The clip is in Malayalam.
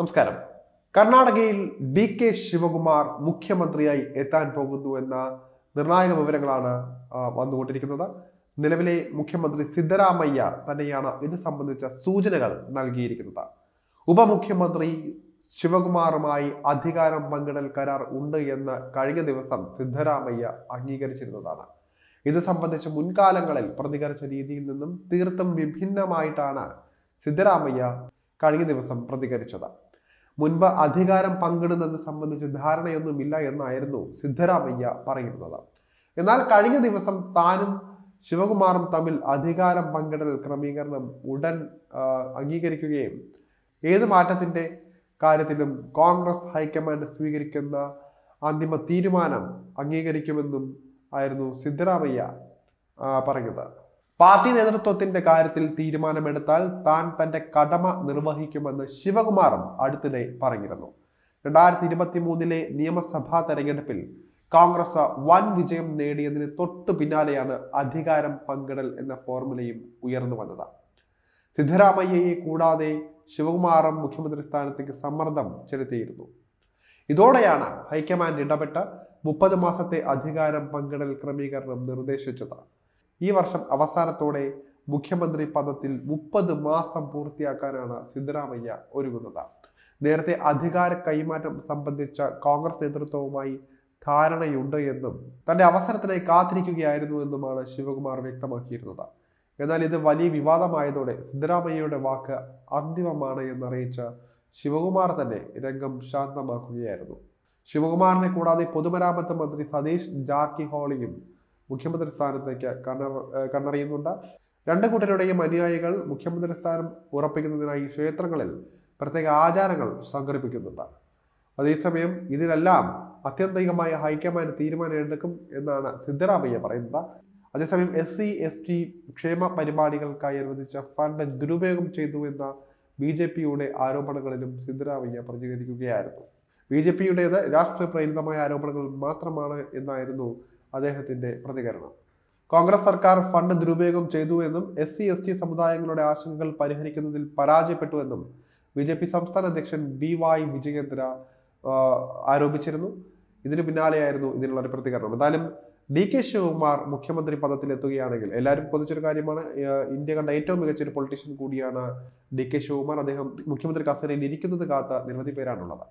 നമസ്കാരം. കർണാടകയിൽ ഡി കെ ശിവകുമാർ മുഖ്യമന്ത്രിയായി എത്താൻ പോകുന്നു എന്ന നിർണായക വിവരങ്ങളാണ് വന്നുകൊണ്ടിരിക്കുന്നത്. നിലവിലെ മുഖ്യമന്ത്രി സിദ്ധരാമയ്യ തന്നെയാണ് ഇത് സംബന്ധിച്ച സൂചനകൾ നൽകിയിരിക്കുന്നത്. ഉപമുഖ്യമന്ത്രി ശിവകുമാറുമായി അധികാരം പങ്കിടൽ കരാർ ഉണ്ട് എന്ന് കഴിഞ്ഞ ദിവസം സിദ്ധരാമയ്യ അംഗീകരിച്ചിരുന്നതാണ്. ഇത് സംബന്ധിച്ച് മുൻകാലങ്ങളിൽ പ്രതികരിച്ച രീതിയിൽ നിന്നും തീർത്തും വിഭിന്നമായിട്ടാണ് സിദ്ധരാമയ്യ കഴിഞ്ഞ ദിവസം പ്രതികരിച്ചത്. മുൻപ് അധികാരം പങ്കിടുന്നത് സംബന്ധിച്ച് ധാരണയൊന്നുമില്ല എന്നായിരുന്നു സിദ്ധരാമയ്യ പറയുന്നത്. എന്നാൽ കഴിഞ്ഞ ദിവസം താനും ശിവകുമാറും തമ്മിൽ അധികാരം പങ്കിടൽ ക്രമീകരണം ഉടൻ അംഗീകരിക്കുകയും ഏത് മാറ്റത്തിന്റെ കാര്യത്തിലും കോൺഗ്രസ് ഹൈക്കമാൻഡ് സ്വീകരിക്കുന്ന അന്തിമ തീരുമാനം അംഗീകരിക്കുമെന്നും ആയിരുന്നു സിദ്ധരാമയ്യ പറഞ്ഞത് പാർട്ടി നേതൃത്വത്തിന്റെ കാര്യത്തിൽ തീരുമാനമെടുത്താൽ താൻ തന്റെ കടമ നിർവഹിക്കുമെന്ന് ശിവകുമാറും അടുത്തിടെ പറഞ്ഞിരുന്നു. രണ്ടായിരത്തി ഇരുപത്തി മൂന്നിലെ നിയമസഭാ തെരഞ്ഞെടുപ്പിൽ കോൺഗ്രസ് വൻ വിജയം നേടിയതിന് തൊട്ടു പിന്നാലെയാണ് അധികാരം പങ്കിടൽ എന്ന ഫോർമുലയും ഉയർന്നു വന്നത്. സിദ്ധരാമയ്യയെ കൂടാതെ ശിവകുമാറും മുഖ്യമന്ത്രി സ്ഥാനത്തേക്ക് സമ്മർദ്ദം ചെലുത്തിയിരുന്നു. ഇതോടെയാണ് ഹൈക്കമാൻഡ് ഇടപെട്ട് മുപ്പത് മാസത്തെ അധികാരം പങ്കിടൽ ക്രമീകരണം നിർദ്ദേശിച്ചത്. ഈ വർഷം അവസാനത്തോടെ മുഖ്യമന്ത്രി പദത്തിൽ മുപ്പത് മാസം പൂർത്തിയാക്കാനാണ് സിദ്ധരാമയ്യ ഒരുങ്ങുന്നത്. നേരത്തെ അധികാര കൈമാറ്റം സംബന്ധിച്ച കോൺഗ്രസ് നേതൃത്വവുമായി ധാരണയുണ്ട് എന്നും തന്റെ അവസരത്തിനായി കാത്തിരിക്കുകയായിരുന്നു എന്നുമാണ് ശിവകുമാർ വ്യക്തമാക്കിയിരുന്നത്. എന്നാൽ ഇത് വലിയ വിവാദമായതോടെ സിദ്ധരാമയ്യയുടെ വാക്ക് അന്തിമമാണ് എന്നറിയിച്ച ശിവകുമാർ തന്നെ രംഗം ശാന്തമാക്കുകയായിരുന്നു. ശിവകുമാറിനെ കൂടാതെ പൊതുമരാമത്ത് മന്ത്രി സതീഷ് ജാർക്കിഹോളിയും മുഖ്യമന്ത്രി സ്ഥാനത്തേക്ക് കണ്ണർ കണ്ണറിയുന്നുണ്ട്. രണ്ട് കൂട്ടരുടെയും അനുയായികൾ മുഖ്യമന്ത്രി സ്ഥാനം ഉറപ്പിക്കുന്നതിനായി ക്ഷേത്രങ്ങളിൽ പ്രത്യേക ആചാരങ്ങൾ സംഘടിപ്പിക്കുന്നുണ്ട്. അതേസമയം ഇതിനെല്ലാം അത്യന്തികമായ ഹൈക്കമാൻഡ് തീരുമാനം എടുക്കും എന്നാണ് സിദ്ധരാമയ്യ പറയുന്നത്. അതേസമയം എസ് സി എസ് ടി ക്ഷേമ പരിപാടികൾക്കായി അനുവദിച്ച ഫണ്ട് ദുരുപയോഗം ചെയ്തു എന്ന ബി ജെ പിയുടെ ആരോപണങ്ങളിലും സിദ്ധരാമയ്യ പ്രതികരിക്കുകയായിരുന്നു. ബി ജെ പിയുടേത് രാഷ്ട്രീയ പ്രേരിതമായ ആരോപണങ്ങൾ മാത്രമാണ് എന്നായിരുന്നു അദ്ദേഹത്തിന്റെ പ്രതികരണം. കോൺഗ്രസ് സർക്കാർ ഫണ്ട് ദുരുപയോഗം ചെയ്തു എന്നും എസ് സി എസ് ടി സമുദായങ്ങളുടെ ആശങ്കകൾ പരിഹരിക്കുന്നതിൽ പരാജയപ്പെട്ടു എന്നും ബി ജെ പി സംസ്ഥാന അധ്യക്ഷൻ ബി വായ് വിജയേന്ദ്ര ആരോപിച്ചിരുന്നു. ഇതിന് പിന്നാലെയായിരുന്നു ഇതിനുള്ള ഒരു പ്രതികരണം. എന്തായാലും ഡി കെ ശിവകുമാർ മുഖ്യമന്ത്രി പദത്തിൽ എത്തുകയാണെങ്കിൽ എല്ലാവരും കൊതിച്ചൊരു കാര്യമാണ് ഇന്ത്യ കണ്ട ഏറ്റവും മികച്ച ഒരു പൊളിറ്റീഷ്യൻ കൂടിയാണ് ഡി കെ ശിവകുമാർ. അദ്ദേഹം മുഖ്യമന്ത്രി കസേരയിൽ ഇരിക്കുന്നത് കാത്ത നിരവധി പേരാണുള്ളത്.